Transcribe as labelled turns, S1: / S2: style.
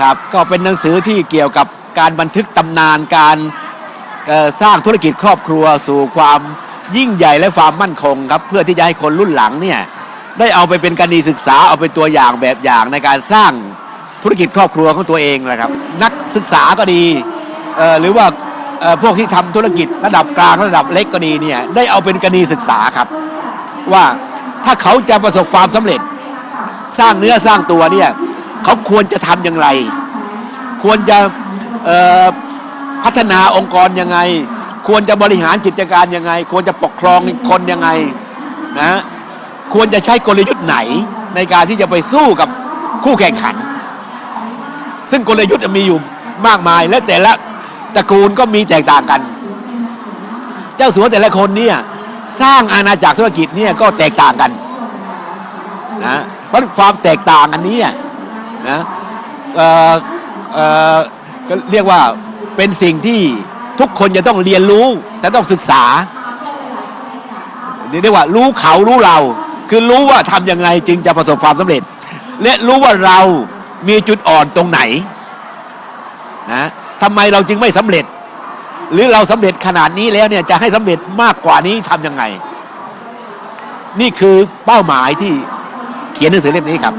S1: ครับก็เป็นหนังสือที่เกี่ยวกับการบันทึกตำนานการสร้างธุรกิจครอบครัวสู่ความยิ่งใหญ่และความมั่นคงครับเพื่อที่จะให้คนรุ่นหลังเนี่ยได้เอาไปเป็นการดีศึกษาเอาเป็นตัวอย่างแบบอย่างในการสร้างธุรกิจครอบครัวของตัวเองนะครับ นักศึกษาก็ดีหรือว่าพวกที่ทำธุรกิจระดับกลางระดับเล็กก็ดีเนี่ยได้เอาเป็นกรณีศึกษาครับ ว่าถ้าเขาจะประสบความสำเร็จ สร้างเนื้อสร้างตัวเนี่ย เขาควรจะทำอย่างไร ควรจะพัฒนาองค์กรยังไง ควรจะบริหารกิจการยังไง ควรจะปกครองคนยังไงนะควรจะใช้กลยุทธ์ไหนในการที่จะไปสู้กับคู่แข่งขัน ซึ่งกลยุทธ์มีอยู่มากมาย และแต่ละตระกูลก็มีแตกต่างกัน เจ้าสัวแต่ละคนเนี่ยสร้างอาณาจักรธุรกิจเนี่ยก็แตกต่างกันนะเพราะความแตกต่างอันนี้ นะเอ่อเอ่อก็เรียกว่าเป็นสิ่งที่ทุกคนจะต้องเรียนรู้แต่ต้องศึกษาเรียกว่ารู้เขารู้เรา คือรู้ว่าทำยังไงจึงจะประสบความสำเร็จ และรู้ว่าเรามีจุดอ่อนตรงไหนนะทำไมเราจึงไม่สำเร็จ หรือเราสำเร็จขนาดนี้แล้วเนี่ยจะให้สำเร็จมากกว่านี้ทำยังไง นี่คือเป้าหมายที่เขียนหนังสือเล่มนี้ครับ